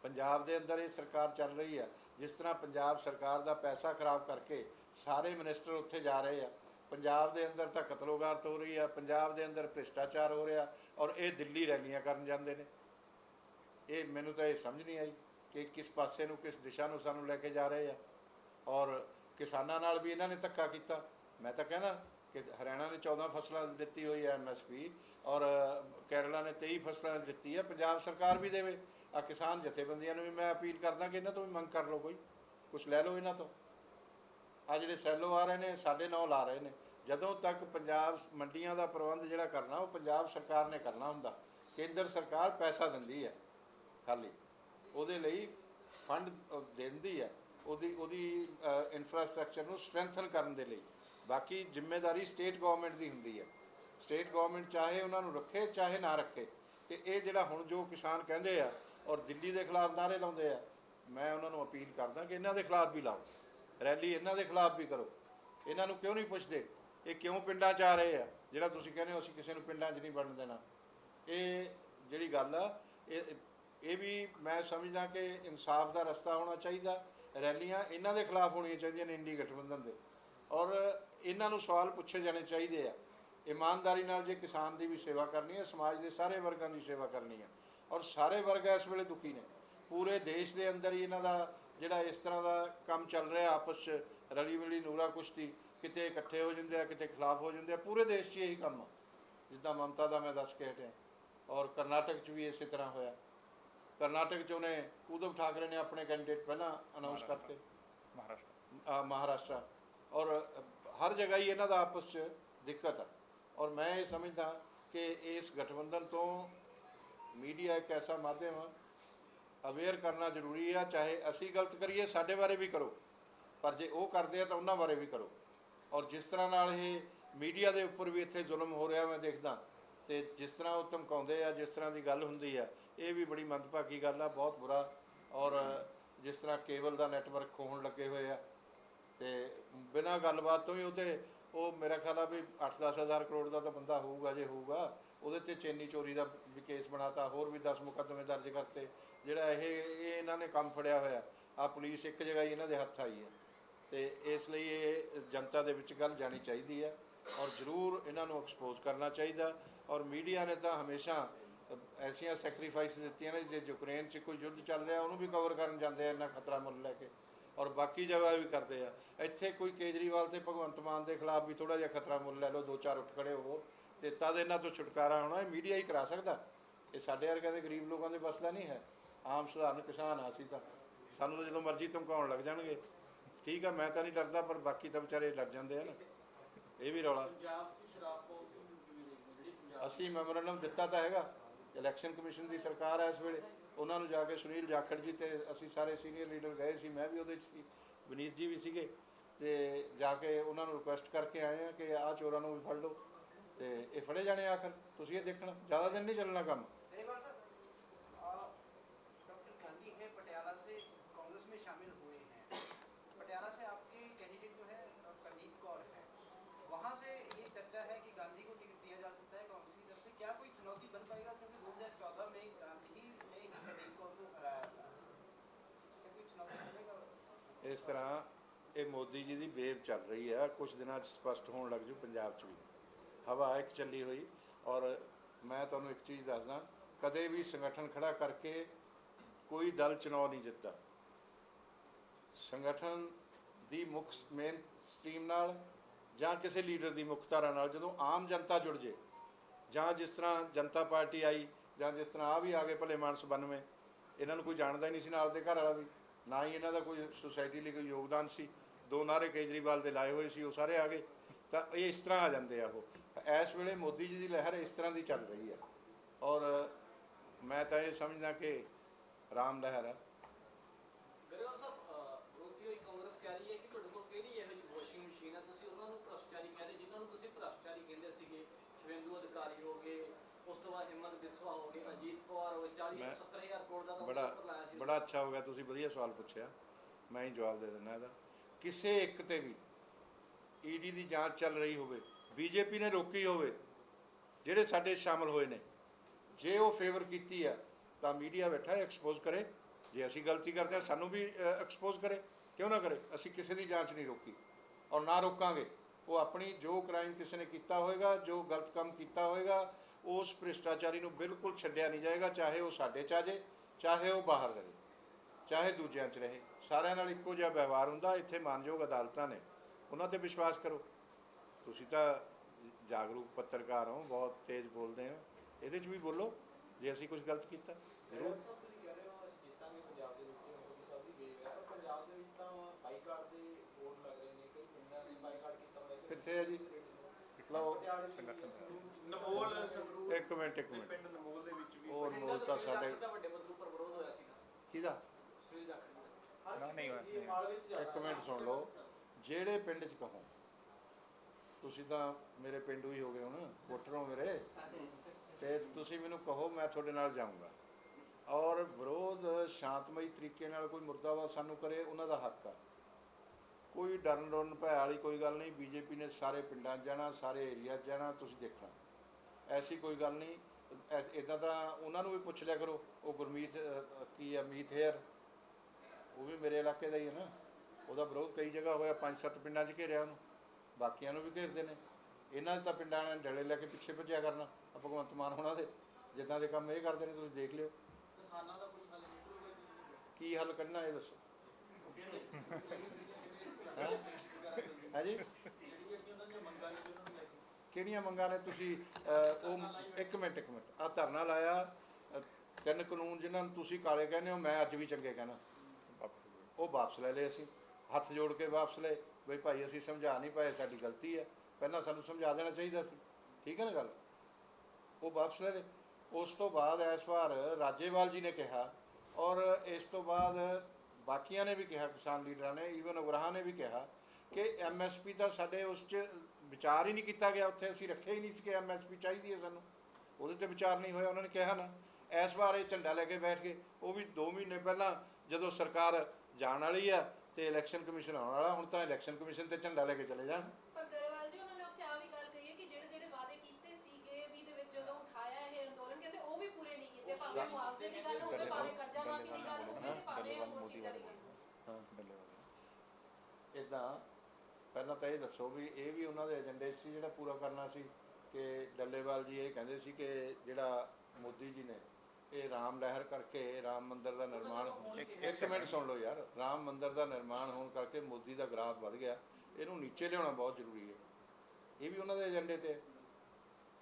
S2: ਪੰਜਾਬ ਦੇ ਅੰਦਰ ਇਹ ਸਰਕਾਰ ਚੱਲ ਰਹੀ ਆ, ਜਿਸ ਤਰ੍ਹਾਂ ਪੰਜਾਬ ਸਰਕਾਰ ਦਾ ਪੈਸਾ ਖਰਾਬ ਕਰਕੇ ਸਾਰੇ ਮਿਨਿਸਟਰ ਉੱਥੇ ਜਾ ਰਹੇ ਆ ਪੰਜਾਬ ਦੇ ਅੰਦਰ ਤਾਂ ਕਤਲੋਗਾਰਤ ਹੋ ਰਹੀ ਆ, ਪੰਜਾਬ ਦੇ ਅੰਦਰ ਭ੍ਰਿਸ਼ਟਾਚਾਰ ਹੋ ਰਿਹਾ ਔਰ ਇਹ ਦਿੱਲੀ ਰੈਲੀਆਂ ਕਰਨ ਜਾਂਦੇ ਨੇ। ਇਹ ਮੈਨੂੰ ਤਾਂ ਇਹ ਸਮਝ ਨਹੀਂ ਆਈ ਕਿ ਕਿਸ ਪਾਸੇ ਨੂੰ, ਕਿਸ ਦਿਸ਼ਾ ਨੂੰ ਸਾਨੂੰ ਲੈ ਕੇ ਜਾ ਰਹੇ ਆ। ਔਰ ਕਿਸਾਨਾਂ ਨਾਲ ਵੀ ਇਹਨਾਂ ਨੇ ਧੱਕਾ ਕੀਤਾ। ਮੈਂ ਤਾਂ ਕਹਿਣਾ ਕਿ ਹਰਿਆਣਾ ਨੇ 14 ਫਸਲਾਂ ਦਿੱਤੀ ਹੋਈ ਹੈ ਐਮਐਸਪੀ ਔਰ ਕੇਰਲਾ ਨੇ 23 ਫਸਲਾਂ ਦਿੱਤੀ ਹੈ ਪੰਜਾਬ ਸਰਕਾਰ ਵੀ ਦੇਵੇ। ਆ ਕਿਸਾਨ ਜਥੇਬੰਦੀਆਂ ਨੂੰ ਵੀ ਮੈਂ ਅਪੀਲ ਕਰਦਾ ਕਿ ਇਹਨਾਂ ਤੋਂ ਵੀ ਮੰਗ ਕਰ ਲਓ ਕੋਈ। ਕੁਝ ਲੈ ਲਓ ਇਹਨਾਂ ਤੋਂ। ਆ ਜਿਹੜੇ ਸੈਲੋ ਆ ਰਹੇ ਨੇ, ਸਾਡੇ ਨਾਲ ਆ ਰਹੇ ਨੇ। ਜਦੋਂ ਤੱਕ ਪੰਜਾਬ ਮੰਡੀਆਂ ਦਾ ਪ੍ਰਬੰਧ ਜਿਹੜਾ ਕਰਨਾ, ਉਹ ਪੰਜਾਬ ਸਰਕਾਰ ਨੇ ਕਰਨਾ ਹੁੰਦਾ। ਕੇਂਦਰ ਸਰਕਾਰ ਪੈਸਾ ਦਿੰਦੀ ਹੈ, ਖਾਲੀ। ਉਹਦੇ ਲਈ ਫੰਡ ਦਿੰਦੀ ਹੈ। ਉਹਦੀ ਉਹਦੀ ਇਨਫਰਾਸਟ੍ਰਕਚਰ ਨੂੰ ਸਟਰੈਂਥਨ ਕਰਨ ਦੇ ਲਈ। ਬਾਕੀ ਜ਼ਿੰਮੇਵਾਰੀ ਸਟੇਟ ਗਵਰਨਮੈਂਟ ਦੀ ਹੁੰਦੀ ਹੈ। ਸਟੇਟ ਗਵਰਨਮੈਂਟ ਚਾਹੇ ਉਹਨਾਂ ਨੂੰ ਰੱਖੇ, ਚਾਹੇ ਨਾ ਰੱਖੇ। ਤੇ ਇਹ ਜਿਹੜਾ ਹੁਣ ਜੋ ਕਿਸਾਨ ਕਹਿੰਦੇ ਆ, ਔਰ ਦਿੱਲੀ ਦੇ ਖਿਲਾਫ ਨਾਰੇ ਲਾਉਂਦੇ ਆ, ਮੈਂ ਉਹਨਾਂ ਨੂੰ ਅਪੀਲ ਕਰਦਾ ਕਿ ਇਹਨਾਂ ਦੇ ਖਿਲਾਫ ਵੀ ਲਾਓ। ਰੈਲੀ ਇਹਨਾਂ ਦੇ ਖਿਲਾਫ ਵੀ ਕਰੋ। ਇਹਨਾਂ ਨੂੰ ਕਿਉਂ ਨਹੀਂ ਪੁੱਛਦੇ? ਇਹ ਕਿਉਂ ਪਿੰਡਾਂ 'ਚ ਆ ਰਹੇ ਆ? ਜਿਹੜਾ ਤੁਸੀਂ ਕਹਿੰਦੇ ਹੋ ਅਸੀਂ ਕਿਸੇ ਨੂੰ ਪਿੰਡਾਂ 'ਚ ਨਹੀਂ ਵੜਨ ਦੇਣਾ। ਇਹ ਜਿਹੜੀ ਗੱਲ ਆ, ਇਹ ਇਹ ਵੀ ਮੈਂ ਸਮਝਦਾ ਕਿ ਇਨਸਾਫ ਦਾ ਰਸਤਾ ਹੋਣਾ ਚਾਹੀਦਾ। ਰੈਲੀਆਂ ਇਹਨਾਂ ਦੇ ਖਿਲਾਫ ਹੋਣੀਆਂ ਚਾਹੀਦੀਆਂ ਨੇ ਇੰਡੀ ਗਠਬੰਧਨ ਦੇ। ਔਰ ਇਹਨਾਂ ਨੂੰ ਸਵਾਲ ਪੁੱਛੇ ਜਾਣੇ ਚਾਹੀਦੇ ਆ। ਇਮਾਨਦਾਰੀ ਨਾਲ ਜੇ ਕਿਸਾਨ ਦੀ ਵੀ ਸੇਵਾ ਕਰਨੀ ਹੈ ਸਮਾਜ ਦੇ ਸਾਰੇ ਵਰਗਾਂ ਦੀ ਸੇਵਾ ਕਰਨੀ ਹੈ ਔਰ ਸਾਰੇ ਵਰਗ ਇਸ ਵੇਲੇ ਦੁਖੀ ਨੇ। ਪੂਰੇ ਦੇਸ਼ ਦੇ ਅੰਦਰ ਹੀ ਇਹਨਾਂ ਦਾ ਜਿਹੜਾ ਇਸ ਤਰ੍ਹਾਂ ਦਾ ਕੰਮ ਚੱਲ ਰਿਹਾ, ਆਪਸ 'ਚ ਰਲੀ ਮਿਲੀ ਨੂਰਾ ਕੁਸ਼ਤੀ ਕਿਤੇ ਇਕੱਠੇ ਹੋ ਜਾਂਦੇ ਆ ਕਿਤੇ ਖਿਲਾਫ ਹੋ ਜਾਂਦੇ ਆ। ਪੂਰੇ ਦੇਸ਼ 'ਚ ਇਹੀ ਕੰਮ ਆ। ਜਿੱਦਾਂ ਮਮਤਾ ਦਾ ਮੈਂ ਦੱਸ ਕੇ ਹਟਿਆ। ਔਰ ਕਰਨਾਟਕ 'ਚ ਵੀ ਇਸੇ ਤਰ੍ਹਾਂ ਹੋਇਆ। ਕਰਨਾਟਕ 'ਚ ਉਹਨੇ ਉਦਵ ਠਾਕਰੇ ਨੇ ਆਪਣੇ ਕੈਂਡੀਡੇਟ ਪਹਿਲਾਂ ਅਨਾਉਂਸ ਕਰਤੇ।
S1: ਮਹਾਰਾਸ਼ਟਰ।
S2: ਮਹਾਰਾਸ਼ਟਰ। ਔਰ ਹਰ ਜਗ੍ਹਾ ਹੀ ਇਹਨਾਂ ਦਾ ਆਪਸ 'ਚ ਦਿੱਕਤ ਆ। ਔਰ ਮੈਂ ਇਹ ਸਮਝਦਾ ਕਿ ਇਸ ਗਠਬੰਧਨ ਤੋਂ ਮੀਡੀਆ ਇੱਕ ਐਸਾ ਮਾਧਿਅਮ ਆ ਅਵੇਅਰ ਕਰਨਾ ਜ਼ਰੂਰੀ ਆ ਚਾਹੇ ਅਸੀਂ ਗਲਤ ਕਰੀਏ ਸਾਡੇ ਬਾਰੇ ਵੀ ਕਰੋ। ਪਰ ਜੇ ਉਹ ਕਰਦੇ ਆ ਤਾਂ ਉਹਨਾਂ ਬਾਰੇ ਵੀ ਕਰੋ। ਔਰ ਜਿਸ ਤਰ੍ਹਾਂ ਨਾਲ ਇਹ ਮੀਡੀਆ ਦੇ ਉੱਪਰ ਵੀ ਇੱਥੇ ਜ਼ੁਲਮ ਹੋ ਰਿਹਾ ਮੈਂ ਦੇਖਦਾ, ਤੇ ਜਿਸ ਤਰ੍ਹਾਂ ਉਹ ਧਮਕਾਉਂਦੇ ਆ, ਜਿਸ ਤਰ੍ਹਾਂ ਦੀ ਗੱਲ ਹੁੰਦੀ ਆ, ਇਹ ਵੀ ਬੜੀ ਮੰਦਭਾਗੀ ਗੱਲ ਆ, ਬਹੁਤ ਬੁਰਾ। ਔਰ ਜਿਸ ਤਰ੍ਹਾਂ ਕੇਬਲ ਦਾ ਨੈਟਵਰਕ ਖੋਹਣ ਲੱਗੇ ਹੋਏ ਆ, ਤੇ ਬਿਨਾਂ ਗੱਲਬਾਤ ਤੋਂ ਹੀ ਉਹ ਤੇ, ਉਹ ਮੇਰਾ ਖਿਆਲ ਆ ਵੀ 8-10 ਹਜ਼ਾਰ ਕਰੋੜ ਦਾ ਤਾਂ ਬੰਦਾ ਹੋਊਗਾ ਜੇ ਹੋਊਗਾ, ਉਹਦੇ ਤੇ ਚੇਨੀ ਚੋਰੀ ਦਾ ਵੀ ਕੇਸ ਬਣਾਤਾ, ਹੋਰ ਵੀ 10 ਮੁਕੱਦਮੇ ਦਰਜ ਕਰਤੇ, ਜਿਹੜਾ ਇਹ ਇਹ ਇਹਨਾਂ ਨੇ ਕੰਮ ਫੜਿਆ ਹੋਇਆ ਆ ਪੁਲਿਸ ਇੱਕ ਜਗ੍ਹਾ ਹੀ ਇਹਨਾਂ ਦੇ ਹੱਥ ਆਈ ਹੈ। ਤੇ ਇਸ ਲਈ ਇਹ ਜਨਤਾ ਦੇ ਵਿੱਚ ਗੱਲ ਜਾਣੀ ਚਾਹੀਦੀ ਹੈ ਔਰ ਜ਼ਰੂਰ ਇਹਨਾਂ ਨੂੰ ਐਕਸਪੋਜ਼ ਕਰਨਾ ਚਾਹੀਦਾ ਔਰ ਮੀਡੀਆ ਨੇ ਤਾਂ ਹਮੇਸ਼ਾ ਐਸੀਆਂ ਸੈਕਰੀਫਾਈਸ ਦਿੱਤੀਆਂ ਨੇ ਜੇ ਯੂਕਰੇਨ 'ਚ ਕੋਈ ਯੁੱਧ ਚੱਲ ਰਿਹਾ, ਉਹਨੂੰ ਵੀ ਕਵਰ ਕਰਨ ਜਾਂਦੇ ਆ ਇੰਨਾ ਖਤਰਾ ਮੁੱਲ ਲੈ ਕੇ ਔਰ ਬਾਕੀ ਜਗ੍ਹਾ ਵੀ ਕਰਦੇ ਆ। ਇੱਥੇ ਕੋਈ ਕੇਜਰੀਵਾਲ ਤੇ ਭਗਵੰਤ ਮਾਨ ਦੇ ਖਿਲਾਫ ਵੀ ਥੋੜਾ ਜਿਹਾ ਖਤਰਾ ਮੁੱਲ ਲੈ ਲਓ, ਦੋ ਚਾਰ ਉੱਠ ਖੜੇ ਹੋਵੋ, ਤੇ ਤਦ ਇਹਨਾਂ ਤੋਂ ਛੁਟਕਾਰਾ ਹੋਣਾ, ਇਹ ਮੀਡੀਆ ਹੀ ਕਰਾ ਸਕਦਾ। ਇਹ ਸਾਡੇ ਵਰਗੇ ਦੇ ਗਰੀਬ ਲੋਕਾਂ ਦੇ ਬਸ ਨਹੀਂ ਹੈ। ਆਮ, ਸਧਾਰਨ ਕਿਸਾਨ ਆ ਅਸੀਂ ਤਾਂ। ਸਾਨੂੰ ਤਾਂ ਜਦੋਂ ਮਰਜ਼ੀ ਧਮਕਾਉਣ ਲੱਗ ਜਾਣਗੇ। ਠੀਕ ਆ ਮੈਂ ਤਾਂ ਨਹੀਂ ਡਰਦਾ ਪਰ ਬਾਕੀ ਤਾਂ ਵਿਚਾਰੇ ਡਰ ਜਾਂਦੇ ਆ ਨਾ। ਇਹ ਵੀ ਰੌਲਾ। ਅਸੀਂ ਮੈਮੋਰੰਡਮ ਦਿੱਤਾ ਤਾਂ ਹੈਗਾ। ਇਲੈਕਸ਼ਨ ਕਮਿਸ਼ਨ ਦੀ ਸਰਕਾਰ ਹੈ ਇਸ ਵੇਲੇ। ਉਹਨਾਂ ਨੂੰ ਜਾ ਕੇ ਸੁਨੀਲ ਜਾਖੜ ਜੀ ਤੇ ਅਸੀਂ ਸਾਰੇ ਸੀਨੀਅਰ ਲੀਡਰ ਗਏ ਸੀ। ਮੈਂ ਵੀ ਉਹਦੇ 'ਚ ਸੀ। ਵਿਨੀਤ ਜੀ ਵੀ ਸੀਗੇ। ਤੇ ਜਾ ਕੇ ਉਹਨਾਂ ਨੂੰ ਰਿਕੁਐਸਟ ਕਰਕੇ ਆਏ ਆ ਕਿ ਆਹ ਚੋਰਾਂ ਨੂੰ ਵੀ ਫੜ ਲਓ। ਤੇ ਇਹ ਫੜੇ ਜਾਣੇ ਆਖਰ। ਤੁਸੀਂ ਇਹ ਦੇਖਣਾ। ਜ਼ਿਆਦਾ ਦਿਨ ਨਹੀਂ ਚੱਲਣਾ ਕੰਮ।
S3: बन पाएगा क्योंकि 2014 में गांधी ने परनीत कौर को हराया था क्या कोई चुनौती बनेगा
S2: ਇਸ ਤਰ੍ਹਾਂ ਇਹ ਮੋਦੀ ਜੀ ਦੀ ਵੇਵ ਚੱਲ ਰਹੀ ਹੈ ਕੁਝ ਦਿਨਾਂ 'ਚ ਸਪਸ਼ਟ ਹੋਣ ਲੱਗ ਜੂ ਪੰਜਾਬ 'ਚ ਵੀ ਹਵਾ ਇੱਕ ਚੱਲੀ ਹੋਈ ਔਰ ਮੈਂ ਤੁਹਾਨੂੰ ਇੱਕ ਚੀਜ਼ ਦੱਸਦਾ ਕਦੇ ਵੀ ਸੰਗਠਨ ਖੜਾ ਕਰਕੇ ਕੋਈ ਦਲ ਚੁਣਾਵ ਨਹੀਂ ਜਿੱਤਦਾ ਸੰਗਠਨ ਦੀ ਮੁੱਖ ਮੇਨ ਸਟ੍ਰੀਮ ਨਾਲ ਜਾਂ ਕਿਸੇ ਲੀਡਰ ਦੀ ਮੁੱਖ ਧਾਰਾ ਨਾਲ ਜਦੋਂ ਆਮ ਜਨਤਾ ਜੁੜ ਜੇ ਜਾਂ ਜਿਸ ਤਰ੍ਹਾਂ ਜਨਤਾ ਪਾਰਟੀ ਆਈ, ਜਾਂ ਜਿਸ ਤਰ੍ਹਾਂ ਆ ਵੀ ਆ ਗਏ ਭਲੇ ਮਾਨਸ 92 ਇਹਨਾਂ ਨੂੰ ਕੋਈ ਜਾਣਦਾ ਹੀ ਨਹੀਂ ਸੀ ਨਾਲ ਦੇ ਘਰ ਵਾਲਾ ਵੀ। ਨਾ ਹੀ ਇਹਨਾਂ ਦਾ ਕੋਈ ਸੁਸਾਇਟੀ ਲਈ ਕੋਈ ਯੋਗਦਾਨ ਸੀ, ਦੋ ਨਾਰੇ ਕੇਜਰੀਵਾਲ ਦੇ ਲਾਏ ਹੋਏ ਸੀ, ਉਹ ਸਾਰੇ ਆ ਗਏ। ਤਾਂ ਇਹ ਇਸ ਤਰ੍ਹਾਂ ਆ ਜਾਂਦੇ ਆ ਉਹ। ਇਸ ਵੇਲੇ ਮੋਦੀ ਜੀ ਦੀ ਲਹਿਰ ਇਸ ਤਰ੍ਹਾਂ ਦੀ ਚੱਲ ਰਹੀ ਹੈ ਔਰ ਮੈਂ ਤਾਂ ਇਹ ਸਮਝਦਾ ਕਿ ਰਾਮ ਲਹਿਰ ਹੈ
S4: ਗਰੇਵਾਲ ਸਾਹਿਬ ਅਹ, ਵਿਰੋਧੀ ਹੋਈ ਕਾਂਗਰਸ ਕਹਿ ਰਹੀ ਹੈ ਕਿ ਤੁਹਾਡੇ ਕੋਲ ਕਿਹੜੀ ਇਹੋ ਜਿਹੀ ਵਾਸ਼ਿੰਗ ਮਸ਼ੀਨ ਹੈ ਤੁਸੀਂ ਉਹਨਾਂ ਨੂੰ ਭ੍ਰਸ਼ਟਾਚਾਰੀ ਕਹਿ ਰਹੇ ਜਿਨ੍ਹਾਂ ਨੂੰ ਤੁਸੀਂ ਭ੍ਰਸ਼ਟਾਚਾਰੀ ਕਹਿੰਦੇ ਸ਼ਿਵਿੰਦੂ ਅਧਿਕਾਰੀ ਹੋ ਗਏ ਉਸ ਤੋਂ ਬਾਅਦ ਹਿੰਮਤ ਬਿਸਵਾ ਹੋ ਗਏ ਅਜੀਤ ਪਵਾਰ ਹੋ ਗਏ 40
S2: ਮੈਂ-
S4: 70 ਹਜ਼ਾਰ ਕਰੋੜ ਦਾ ਤਾਂ
S2: ਬੜਾ
S4: ਲਾਇਆ ਸੀ।
S2: ਬੜਾ ਅੱਛਾ ਹੋ ਗਿਆ ਤੁਸੀਂ ਵਧੀਆ ਸਵਾਲ ਪੁੱਛਿਆ। ਮੈਂ ਹੀ ਜਵਾਬ ਦੇ ਦਿੰਦਾ ਇਹਦਾ। ਕਿਸੇ ਇੱਕ ਤੇ ਵੀ ਈਡੀ ਦੀ ਜਾਂਚ ਚੱਲ ਰਹੀ ਹੋਵੇ ਬੀਜੇਪੀ ਨੇ ਰੋਕੀ ਹੋਵੇ ਜਿਹੜੇ ਸਾਡੇ ਸ਼ਾਮਲ ਹੋਏ ਨੇ ਜੇ ਉਹ ਫੇਵਰ ਕੀਤੀ ਆ ਤਾਂ ਮੀਡੀਆ ਬੈਠਾ ਐਕਸਪੋਜ਼ ਕਰੇ। ਜੇ ਅਸੀਂ ਗਲਤੀ ਕਰਦੇ ਹਾਂ ਸਾਨੂੰ ਵੀ ਐਕਸਪੋਜ਼ ਕਰੇ ਕਿਉਂ ਨਾ ਕਰੇ? ਅਸੀਂ ਕਿਸੇ ਦੀ ਜਾਂਚ ਨਹੀਂ ਰੋਕੀ। ਔਰ ਨਾ ਰੋਕਾਂਗੇ। ਉਹ ਆਪਣੀ ਜੋ ਕ੍ਰਾਈਮ ਕਿਸੇ ਨੇ ਕੀਤਾ ਹੋਵੇਗਾ ਜੋ ਗਲਤ ਕੰਮ ਕੀਤਾ ਹੋਵੇਗਾ ਉਸ ਭ੍ਰਿਸ਼ਟਾਚਾਰੀ ਨੂੰ ਬਿਲਕੁਲ ਛੱਡਿਆ ਨਹੀਂ ਜਾਏਗਾ, ਚਾਹੇ ਉਹ ਸਾਡੇ ਚ ਆ ਜਾਏ, ਚਾਹੇ ਉਹ ਬਾਹਰ ਰਹੇ, ਚਾਹੇ ਦੂਜਿਆਂ 'ਚ ਰਹੇ। ਸਾਰਿਆਂ ਨਾਲ ਇੱਕੋ ਜਿਹਾ ਵਿਵਹਾਰ ਹੁੰਦਾ, ਇੱਥੇ ਮਾਨਯੋਗ ਅਦਾਲਤਾਂ ਨੇ। ਉਹਨਾਂ ਤੇ ਵਿਸ਼ਵਾਸ ਕਰੋ। ਤੁਸੀਂ ਤਾਂ ਜਾਗਰੂਕ ਪੱਤਰਕਾਰ ਹੋ, ਬਹੁਤ ਤੇਜ਼ ਬੋਲਦੇ ਹੋ। ਇਹਦੇ 'ਚ ਵੀ ਬੋਲੋ, ਜੇ ਅਸੀਂ ਕੁਝ ਗਲਤ ਕੀਤਾ, ਜ਼ਰੂਰ
S5: ਸਭ ਤੁਸੀਂ ਕਹਿ ਰਹੇ ਹੋ ਅਸੀਂ ਜਿੱਤਾਂਗੇ ਪੰਜਾਬ ਦੇ ਵਿੱਚ ਮੋਦੀ ਸਾਹਿਬ ਦੀ ਵੇਵ ਹੈ ਪਰ ਪੰਜਾਬ ਦੇ ਵਿੱਚ ਤਾਂ ਬਾਈਕਾਟ ਦੇ ਬੋਰਡ ਲੱਗ ਰਹੇ ਨੇ ਕਈ ਪਿੰਡਾਂ ਨੇ ਬਾਈਕਾਟ ਕੀਤਾ ਹੋਇਆ ਕਿ
S2: ਕਿੱਥੇ ਹੈ ਜੀ? ਲਓ
S1: ਨਮੋਲ
S2: ਇੱਕ ਮਿੰਟ ਇੱਕ ਮਿੰਟ।
S1: ਪਿੰਡ ਨਮੋਲ ਦੇ ਵਿੱਚ ਵੀ
S4: ਬਠਿੰਡਾ
S2: ਅਨਮੋਲ
S4: ਤੋਂ
S2: ਸਾਡੇ
S4: ਵੱਡੇ ਪੱਧਰ ਉੱਪਰ ਵਿਰੋਧ ਹੋਇਆ ਸੀਗਾ।
S2: ਕਿਹਦਾ?
S4: ਸ੍ਰੀ ਲੱਖੜੀ ਦਾ।
S5: ਹਰ ਨਹੀਂ ਹੋਇਆ
S2: ਇੱਕ ਮਿੰਟ ਸੁਣ ਲਓ। ਜਿਹੜੇ ਪਿੰਡ 'ਚ ਕਹੋ। ਤੁਸੀਂ ਤਾਂ ਮੇਰੇ ਪਿੰਡੂ ਹੀ ਹੋ ਗਏ ਹੁਣ ਵੋਟਰ ਹੋ ਮੇਰੇ। ਤੇ ਤੁਸੀਂ ਮੈਨੂੰ ਕਹੋ ਮੈਂ ਤੁਹਾਡੇ ਨਾਲ ਜਾਊਂਗਾ। ਔਰ ਵਿਰੋਧ ਸ਼ਾਂਤਮਈ ਤਰੀਕੇ ਨਾਲ ਕੋਈ ਮੁਰਦਾਬਾਦ ਸਾਨੂੰ ਕਰੇ ਉਹਨਾਂ ਦਾ ਹੱਕ ਆ। ਕੋਈ ਡਰਨ ਡਰਨ ਭੈ ਵਾਲੀ ਕੋਈ ਗੱਲ ਨਹੀਂ ਬੀਜੇਪੀ ਨੇ ਸਾਰੇ ਪਿੰਡਾਂ 'ਚ ਜਾਣਾ ਸਾਰੇ ਏਰੀਆ 'ਚ ਜਾਣਾ ਤੁਸੀਂ ਦੇਖਣਾ। ਐਸੀ ਕੋਈ ਗੱਲ ਨਹੀਂ ਇਦਾਂ ਤਾਂ ਉਹਨਾਂ ਨੂੰ ਵੀ ਪੁੱਛ ਲਿਆ ਕਰੋ ਉਹ ਗੁਰਮੀਤ ਕੀ ਆ ਮੀਤ ਹੇਅਰ? ਉਹ ਵੀ ਮੇਰੇ ਇਲਾਕੇ ਦਾ ਹੀ ਹੈ ਨਾ। ਉਹਦਾ ਵਿਰੋਧ ਕਈ ਜਗ੍ਹਾ ਹੋਇਆ ਪੰਜ ਸੱਤ ਪਿੰਡਾਂ 'ਚ ਘੇਰਿਆ ਉਹਨੂੰ ਬਾਕੀਆਂ ਨੂੰ ਵੀ ਘੇਰਦੇ ਨੇ। ਇਹਨਾਂ ਦੇ ਤਾਂ ਪਿੰਡਾਂ ਨੇ ਡਲੇ ਲੈ ਕੇ ਪਿੱਛੇ ਭੱਜਿਆ ਕਰਨਾ ਆ ਭਗਵੰਤ ਮਾਨ ਹੋਣਾ ਦੇ ਜਿੱਦਾਂ ਦੇ ਕੰਮ ਇਹ ਕਰਦੇ ਨੇ ਤੁਸੀਂ ਦੇਖ ਲਿਓ।
S4: ਕਿਸਾਨਾਂ ਦਾ ਕੋਈ ਹੱਲ ਨਿਕਲੂਗਾ ਜੀ।
S2: ਕੀ ਹੱਲ ਕੱਢਣਾ ਇਹ ਦੱਸੋ। *laughs* ਹੈਂ? ਹੈ ਜੀ ਕਿਹੜੀਆਂ ਮੰਗਾਂ ਨੇ ਤੁਸੀਂ ਅਹ, ਉਹ ਇੱਕ ਮਿੰਟ ਇੱਕ ਮਿੰਟ। ਆ ਧਰਨਾ ਲਾਇਆ ਅਹ, ਤਿੰਨ ਕਾਨੂੰਨ ਜਿਨ੍ਹਾਂ ਨੂੰ ਤੁਸੀਂ ਕਾਲੇ ਕਹਿੰਦੇ ਹੋ ਮੈਂ ਅੱਜ ਵੀ ਚੰਗੇ ਕਹਿਣਾ। ਉਹ ਵਾਪਸ ਲੈ ਲਏ ਅਸੀਂ। ਹੱਥ ਜੋੜ ਕੇ ਵਾਪਸ ਲਏ। ਬਈ ਭਾਈ ਅਸੀਂ ਸਮਝਾ ਨਹੀਂ ਪਾਏ ਸਾਡੀ ਗਲਤੀ ਹੈ। ਪਹਿਲਾਂ ਸਾਨੂੰ ਸਮਝਾ ਦੇਣਾ ਚਾਹੀਦਾ ਸੀ। ਠੀਕ ਹੈ ਨਾ ਗੱਲ? ਉਹ ਵਾਪਸ ਲੈ ਲਏ। ਉਸ ਤੋਂ ਬਾਅਦ ਇਸ ਵਾਰ ਰਾਜੇਵਾਲ ਜੀ ਨੇ ਕਿਹਾ ਔਰ ਇਸ ਤੋਂ ਬਾਅਦ ਬਾਕੀਆਂ ਨੇ ਵੀ ਕਿਹਾ, ਕਿਸਾਨ ਲੀਡਰਾਂ ਨੇ ਈਵਨ ਉਗਰਾਹਾਂ ਨੇ ਵੀ ਕਿਹਾ ਕਿ ਐਮਐਸਪੀ ਦਾ ਸਾਡੇ ਉਸ 'ਚ ਵਿਚਾਰ ਹੀ ਨਹੀਂ ਕੀਤਾ ਗਿਆ, ਉੱਥੇ ਅਸੀਂ ਰੱਖਿਆ ਹੀ ਨਹੀਂ ਸੀ ਕਿ ਐਮਐਸਪੀ ਚਾਹੀਦੀ ਹੈ ਸਾਨੂੰ। ਉਹਦੇ ਤੇ ਵਿਚਾਰ ਨਹੀਂ ਹੋਇਆ, ਉਹਨਾਂ ਨੇ ਕਿਹਾ ਨਾ। ਇਸ ਵਾਰ ਇਹ ਝੰਡਾ ਲੈ ਕੇ ਬੈਠ ਗਏ ਉਹ ਵੀ 2 ਮਹੀਨੇ ਪਹਿਲਾਂ ਜਦੋਂ ਸਰਕਾਰ ਜਾਣ ਵਾਲੀ ਆ ਤੇ ਇਲੈਕਸ਼ਨ ਕਮਿਸ਼ਨ ਆਉਣ ਵਾਲਾ, ਹੁਣ ਤਾਂ ਇਲੈਕਸ਼ਨ ਕਮਿਸ਼ਨ ਤੇ ਝੰਡਾ ਲੈ ਕੇ ਚਲੇ ਜਾਣ।
S6: ਪਰ ਗਰੇਵਾਲ ਜੀ ਉਹਨਾਂ ਨੇ ਉੱਥੇ ਆ ਵੀ ਗੱਲ ਕਹੀ ਹੈ ਕਿ ਜਿਹੜੇ ਜਿਹੜੇ ਵਾਅਦੇ ਕੀਤੇ ਸੀਗੇ ਵੀ ਦੇ ਵਿੱਚ ਜਦੋਂ ਉਠਾਇਆ ਇਹ ਅੰਦੋਲਨ ਕਹਿੰਦੇ ਉਹ ਵੀ ਪੂਰੇ ਨਹੀਂ ਕੀਤੇ ਭਾਵੇਂ ਮੁਆਵਜ਼ੇ ਦੀ ਗੱਲ ਹੋਵੇ ਭਾਵੇਂ ਕਰਜ਼ਾ ਮਾਫੀ ਦੀ ਗੱਲ ਹੋਵੇ ਤੇ ਭਾਵੇਂ ਹੋਰ ਚੀਜ਼ਾਂ ਦੀ ਗੱਲ
S2: ਹਾਂ ਇਦਾਂ ਪਹਿਲਾਂ ਤਾਂ ਇਹ ਦੱਸੋ ਵੀ ਇਹ ਵੀ ਉਹਨਾਂ ਦੇ ਏਜੰਡੇ ਸੀ ਜਿਹੜਾ ਪੂਰਾ ਕਰਨਾ ਸੀ ਕਿ ਡੱਲੇਵਾਲ ਜੀ ਇਹ ਕਹਿੰਦੇ ਸੀ ਕਿ ਜਿਹੜਾ ਮੋਦੀ ਜੀ ਨੇ ਇਹ ਰਾਮ ਲਹਿਰ ਕਰਕੇ ਰਾਮ ਮੰਦਿਰ ਦਾ ਨਿਰਮਾਣ ਇੱਕ ਮਿੰਟ ਸੁਣ ਲਓ ਯਾਰ ਰਾਮ ਮੰਦਿਰ ਦਾ ਨਿਰਮਾਣ ਹੋਣ ਕਰਕੇ ਮੋਦੀ ਦਾ ਗ੍ਰਾਫ ਵੱਧ ਗਿਆ। ਇਹਨੂੰ ਨੀਚੇ ਲਿਆਉਣਾ ਬਹੁਤ ਜ਼ਰੂਰੀ ਹੈ। ਇਹ ਵੀ ਉਹਨਾਂ ਦੇ ਏਜੰਡੇ ਤੇ ਹੈ।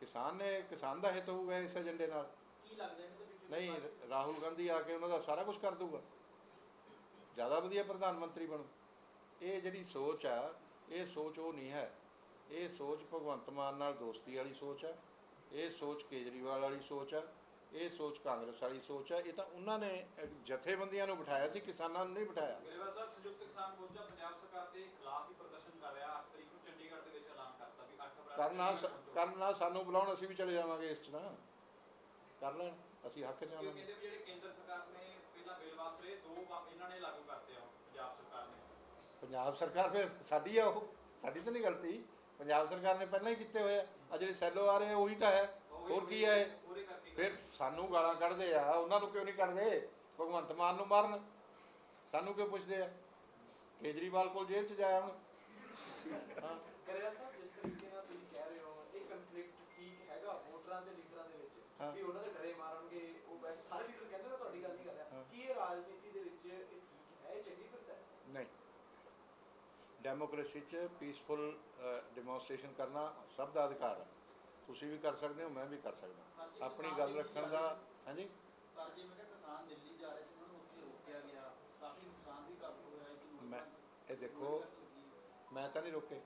S2: ਕਿਸਾਨ ਨੇ ਕਿਸਾਨ ਦਾ ਹਿੱਤ ਹੋਊਗਾ ਇਸ ਏਜੰਡੇ ਨਾਲ।
S4: ਕੀ ਲੱਗਦਾ
S2: ਨਹੀਂ ਰਾਹੁਲ ਗਾਂਧੀ ਆ ਕੇ ਉਹਨਾਂ ਦਾ ਸਾਰਾ ਕੁਝ ਕਰ ਦੂਗਾ ਜ਼ਿਆਦਾ ਵਧੀਆ ਪ੍ਰਧਾਨ ਮੰਤਰੀ ਬਣੂ। ਇਹ ਜਿਹੜੀ ਸੋਚ ਆ ਇਹ ਸੋਚ ਉਹ ਨਹੀਂ ਹੈ। ਇਹ ਸੋਚ ਭਗਵੰਤ ਮਾਨ ਨਾਲ ਦੋਸਤੀ ਵਾਲੀ ਸੋਚ ਆ ਇਹ ਸੋਚ ਕੇਜਰੀਵਾਲ ਵਾਲੀ ਸੋਚ ਆ ਇਹ ਸੋਚ ਕਾਂਗਰਸ ਵਾਲੀ ਸੋਚ ਆ। ਇਹ ਤਾਂ ਉਹਨਾਂ ਨੇ ਜਥੇਬੰਦੀਆਂ ਨੂੰ ਬਿਠਾਇਆ ਸੀ ਕਿਸਾਨਾਂ ਨੂੰ ਨਹੀਂ ਬਿਠਾਇਆ।
S7: ਗਰੇਵਾਲ ਸਾਹਿਬ ਸੰਯੁਕਤ ਕਿਸਾਨ ਮੋਰਚਾ ਪੰਜਾਬ ਸਰਕਾਰ ਦੇ ਖਿਲਾਫ ਹੀ ਪ੍ਰਦਰਸ਼ਨ ਕਰ ਰਿਹਾ। 8 ਤਰੀਕ ਨੂੰ ਚੰਡੀਗੜ੍ਹ ਦੇ ਵਿੱਚ ਐਲਾਨ ਕਰਤਾ ਵੀ 8 ਅਪ੍ਰੈਲ ਨੂੰ
S2: ਕਰਨਾ। ਕਰਨਾ ਸਾਨੂੰ ਬੁਲਾਉਣ ਅਸੀਂ ਵੀ ਚਲੇ ਜਾਵਾਂਗੇ ਇਸ 'ਚ ਨਾ ਕਰ ਲੈਣ ਅਸੀਂ ਹੱਕ 'ਚ
S7: ਕਹਿੰਦੇ ਵੀ ਜਿਹੜੇ ਕੇਂਦਰ ਸਰਕਾਰ ਨੇ ਪਹਿਲਾਂ ਬਿੱਲ ਵਾਪਸ ਲਏ ਦੋ ਇਹਨਾਂ ਨੇ ਲਾਗੂ ਕਰਤੇ ਆ ਪੰਜਾਬ ਸਰਕਾਰ ਨੇ।
S2: ਪੰਜਾਬ ਸਰਕਾਰ ਫਿਰ ਸਾਡੀ ਆ ਉਹ ਸਾਡੀ ਤਾਂ ਨਹੀਂ ਗਲਤੀ। ਪੰਜਾਬ ਸਰਕਾਰ ਨੇ ਪਹਿਲਾਂ ਹੀ ਕੀਤੇ ਹੋਏ ਆ। ਆ ਜਿਹੜੇ ਸੈਲੋ ਆ ਰਹੇ ਉਹੀ ਤਾਂ ਹੈ। ਹੋਰ ਕੀ ਹੈ ਫਿਰ ਸਾਨੂੰ ਗਾਲਾਂ ਕੱਢਦੇ ਆ। ਉਹਨਾਂ ਨੂੰ ਕਿਉਂ ਨਹੀਂ ਕੱਢਦੇ? ਭਗਵੰਤ ਮਾਨ ਨੂੰ ਮਾਰਨ। ਸਾਨੂੰ ਕਿਉਂ ਪੁੱਛਦੇ ਆ? ਕੇਜਰੀਵਾਲ ਕੋਲ ਜੇਲ੍ਹ 'ਚ ਜਾਇਆ ਹੁਣ। ਹਾਂ।
S5: ਗਰੇਵਾਲ ਵੀ ਉਹਨਾਂ ਦੇ ਡਰੇ ਮਾਰਨਗੇ ਉਹ ਵੈਸੇ ਸਾਰੇ ਲੀਡਰ ਕਹਿੰਦੇ ਮੈਂ ਤੁਹਾਡੀ ਗੱਲ ਨਹੀਂ ਕਰ ਰਿਹਾ।
S2: ਹਾਂ।
S5: ਕੀ ਇਹ ਰਾਜਨੀਤੀ ਦੇ ਵਿੱਚ ਇਹ ਠੀਕ ਹੈ ਇਹ ਚੰਗੀ ਫਿਰਦਾ ਹੈ?
S2: ਨਹੀਂ। ਡੈਮੋਕ੍ਰੇਸੀ 'ਚ ਪੀਸਫੁਲ ਡੈਮੋਨਸਟ੍ਰੇਸ਼ਨ ਕਰਨਾ ਸਭ ਦਾ ਅਧਿਕਾਰ ਹੈ। ਤੁਸੀਂ ਵੀ ਕਰ ਸਕਦੇ ਹੋ ਮੈਂ ਵੀ ਕਰ ਸਕਦਾ। ਆਪਣੀ ਗੱਲ ਰੱਖਣ ਦਾ ਹਾਂਜੀ?
S3: ਪਰ ਜੇ ਮੈਂ ਕਿਸਾਨ ਦਿੱਲੀ ਜਾ ਰਹੇ ਸੀ ਉਹਨਾਂ ਨੂੰ ਉੱਥੇ ਰੋਕਿਆ ਗਿਆ। ਕਾਫੀ ਨੁਕਸਾਨ ਵੀ ਕਾਫੀ ਹੋਇਆ ਹੈ ਕਿ
S2: ਮੈਂ ਇਹ ਦੇਖੋ ਮੈਂ ਤਾਂ ਨਹੀਂ ਰੋਕੇ।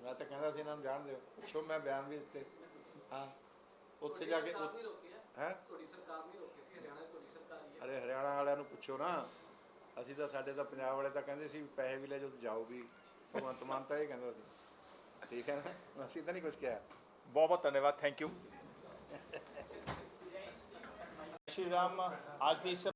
S2: ਮੈਂ ਤਾਂ ਕਹਿੰਦਾ ਸੀ ਇਹਨਾਂ ਨੂੰ ਜਾਣ ਦਿਓ। ਪੁੱਛੋ ਮੈਂ ਬਿਆਨ ਵੀ ਦਿੱਤੇ। ਹਾਂ। ਉੱਥੇ ਜਾ ਕੇ
S4: ਸਰਕਾਰ
S2: ਹੈ?
S4: ਤੁਹਾਡੀ ਸਰਕਾਰ ਨਹੀਂ ਰੋਕੀ ਸੀ ਹਰਿਆਣਾ ਦੀ ਤੁਹਾਡੀ ਸਰਕਾਰ ਹੀ ਹੈ।
S2: ਅਰੇ ਹਰਿਆਣਾ ਵਾਲਿਆਂ ਨੂੰ ਪੁੱਛੋ ਨਾ ਅਸੀਂ ਤਾਂ ਸਾਡੇ ਤਾਂ ਪੰਜਾਬ ਵਾਲੇ ਤਾਂ ਕਹਿੰਦੇ ਸੀ ਵੀ ਪੈਸੇ ਵੀ ਲੈ ਜਾਓ ਤੇ ਜਾਓ ਵੀ ਭਗਵੰਤ ਮਾਨ ਤਾਂ ਇਹ ਕਹਿੰਦਾ ਸੀ। ਠੀਕ ਹੈ ਨਾ? ਅਸੀਂ ਤਾਂ ਨਹੀਂ ਕੁਝ ਕਿਹਾ।
S1: ਬਹੁਤ ਬਹੁਤ ਧੰਨਵਾਦ ਥੈਂਕ ਯੂ ਸ਼੍ਰੀ ਰਾਮ ਅੱਜ ਦੀ ਇਸ